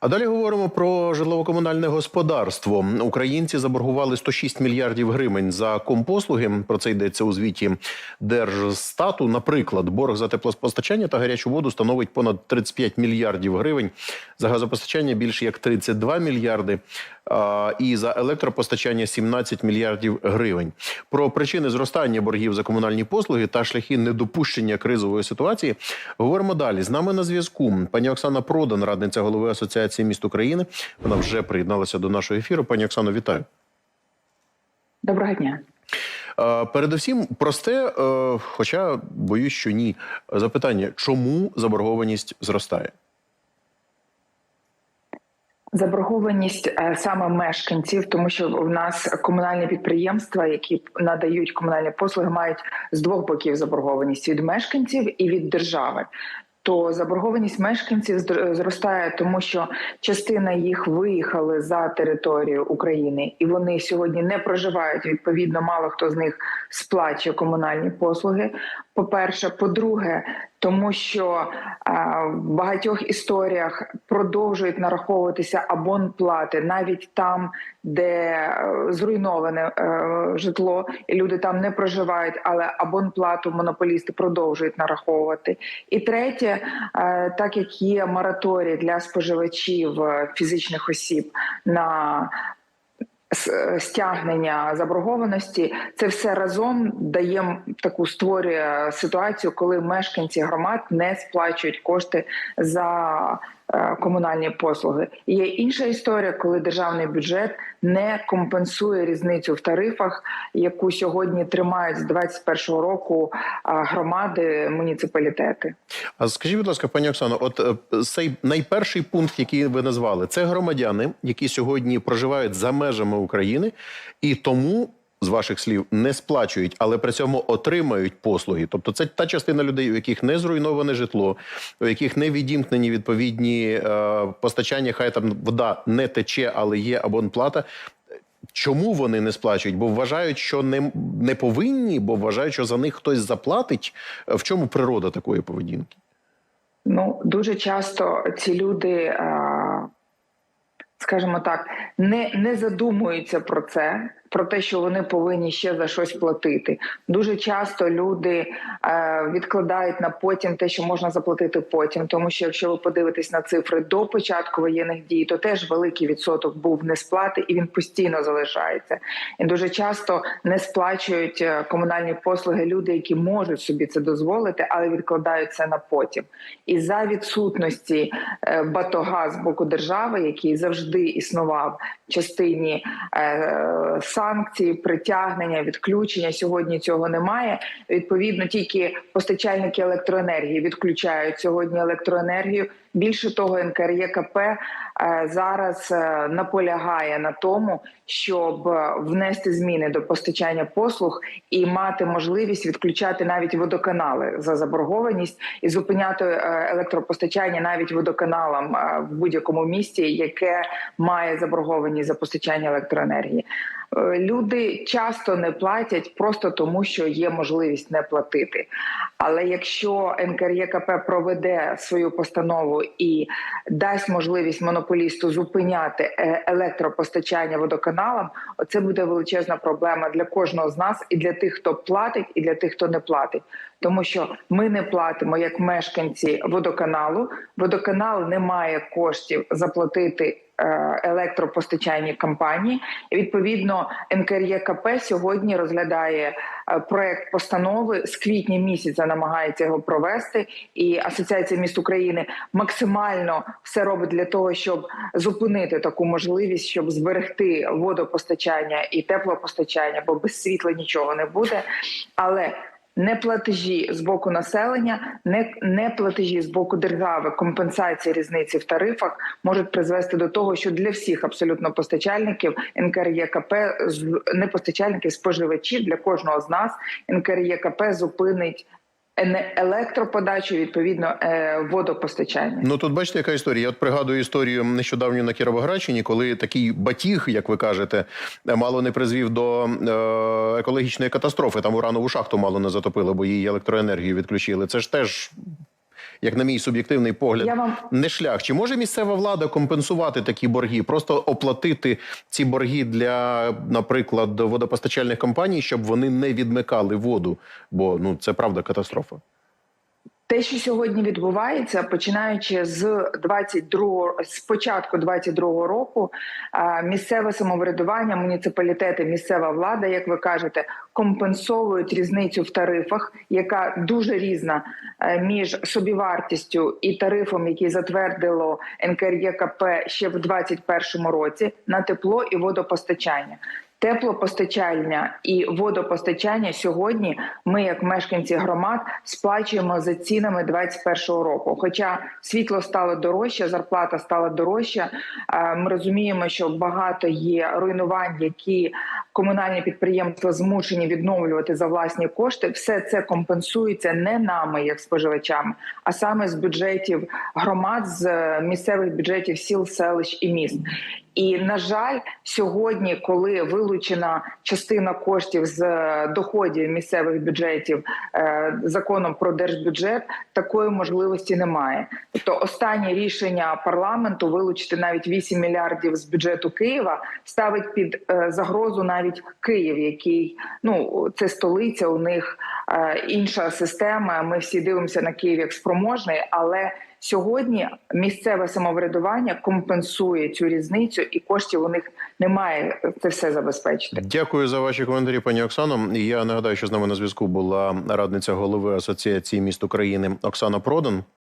А далі говоримо про житлово-комунальне господарство. Українці заборгували 106 мільярдів гривень за компослуги. Про це йдеться у звіті Держстату. Наприклад, борг за теплопостачання та гарячу воду становить понад 35 мільярдів гривень. За газопостачання більше як 32 мільярди. І за електропостачання 17 мільярдів гривень. Про причини зростання боргів за комунальні послуги та шляхи недопущення кризової ситуації говоримо далі. З нами на зв'язку пані Оксана Продан, радниця голови Асоціації міст України. Вона вже приєдналася до нашого ефіру. Пані Оксано, вітаю. Доброго дня. Передусім, просте, е, хоча боюсь, що ні. Запитання: чому заборгованість зростає? Заборгованість е, саме мешканців, тому що в нас комунальні підприємства, які надають комунальні послуги, мають з двох боків заборгованість від мешканців і від держави. То заборгованість мешканців зр- зростає, тому що частина їх виїхали за територію України, і вони сьогодні не проживають. Відповідно, мало хто з них сплачує комунальні послуги. По перше, по-друге, тому що в багатьох історіях продовжують нараховуватися абонплати навіть там, де е, зруйноване е, житло, і люди там не проживають, але абонплату монополісти продовжують нараховувати. І третє, е, так як є мораторій для споживачів фізичних осіб на стягнення заборгованості, це все разом дає таку створює ситуацію, коли мешканці громад не сплачують кошти за е, комунальні послуги. Є інша історія, коли державний бюджет не компенсує різницю в тарифах, яку сьогодні тримають з 2021 року громади, муніципалітети. А скажіть, будь ласка, пані Оксано, от е, цей найперший пункт, який ви назвали, це громадяни, які сьогодні проживають за межами України, і тому. З ваших слів не сплачують, але при цьому отримають послуги. Тобто, це та частина людей, у яких не зруйноване житло, у яких не відімкнені відповідні е, постачання. Хай там вода не тече, але є абонплата. Чому вони не сплачують? Бо вважають, що не, не повинні, бо вважають, що за них хтось заплатить. В чому природа такої поведінки? Ну дуже часто ці люди, е, скажімо так, не, не задумуються про це, про те, що вони повинні ще за щось платити. Дуже часто люди е, відкладають на потім те, що можна заплатити потім. Тому що якщо ви подивитесь на цифри до початку воєнних дій, то теж великий відсоток був несплати, і він постійно залишається. І дуже часто не сплачують е, комунальні послуги люди, які можуть собі це дозволити, але відкладають це на потім. І за відсутності е, батога з боку держави, який завжди існував в частині санкцій, притягнення, відключення. Сьогодні цього немає. Відповідно, тільки постачальники електроенергії відключають сьогодні електроенергію. Більше того, НКРЄКП е, зараз е, наполягає на тому, щоб е, внести зміни до постачання послуг і мати можливість відключати навіть водоканали за заборгованість і зупиняти електропостачання навіть водоканалам в будь-якому місті, яке має заборгованість за постачання електроенергії. Е, Люди часто не платять просто тому, що є можливість не платити. Але якщо НКРЄКП проведе свою постанову і дасть можливість монополісту зупиняти е, електропостачання водоканалам, це буде величезна проблема для кожного з нас, і для тих, хто платить, і для тих, хто не платить. Тому що ми не платимо як мешканці водоканалу. Водоканал не має коштів заплатити е, електропостачальні компанії. Відповідно НКРЄКП сьогодні розглядає е, проект постанови з квітня місяця, намагається його провести. І Асоціація міст України максимально все робить для того, щоб зупинити таку можливість, щоб зберегти водопостачання і теплопостачання, бо без світла нічого не буде. Але не платежі з боку населення, не, не платежі з боку держави, компенсації різниці в тарифах можуть призвести до того, що для всіх абсолютно постачальників НКРЄКП не постачальників, споживачів для кожного з нас НКРЄКП зупинить електроподачу, відповідно е, водопостачання. Ну тут бачите, яка історія. Я от пригадую історію нещодавню на Кіровоградщині, коли такий батіг, як ви кажете, мало не призвів до е, екологічної катастрофи. Там уранову шахту мало не затопило, бо її електроенергію відключили. Це ж теж як на мій суб'єктивний погляд, вам не шлях. Чи може місцева влада компенсувати такі борги, просто оплатити ці борги для, наприклад, водопостачальних компаній, щоб вони не відмикали воду? Бо ну це правда катастрофа. Те, що сьогодні відбувається, починаючи з 22, з початку 22-го року, місцеве самоврядування, муніципалітети, місцева влада, як ви кажете, компенсовують різницю в тарифах, яка дуже різна е, між собівартістю і тарифом, який затвердило НКРЄКП ще в 2021 році на тепло і водопостачання. Теплопостачання і водопостачання сьогодні ми, як мешканці громад, сплачуємо за цінами 2021 року. Хоча світло стало дорожче, зарплата стала дорожча. е, Ми розуміємо, що багато є руйнувань, які комунальні підприємства змушені відновлювати за власні кошти. Все це компенсується не нами, як споживачами, а саме з бюджетів громад, з е, місцевих бюджетів сіл, селищ і міст. І на жаль, сьогодні, коли вилучена частина коштів з е, доходів місцевих бюджетів е, законом про держбюджет, такої можливості немає. Тобто, останнє рішення парламенту вилучити навіть 8 мільярдів з бюджету Києва ставить під е, загрозу навіть Київ, який ну це столиця. У них інша система. Ми всі дивимося на Київ як спроможний, але Сьогодні місцеве самоврядування компенсує цю різницю, і коштів у них немає це все забезпечити. Дякую за ваші коментарі, пані Оксано. Я нагадаю, що з нами на зв'язку була радниця голови Асоціації міст України Оксана Продан.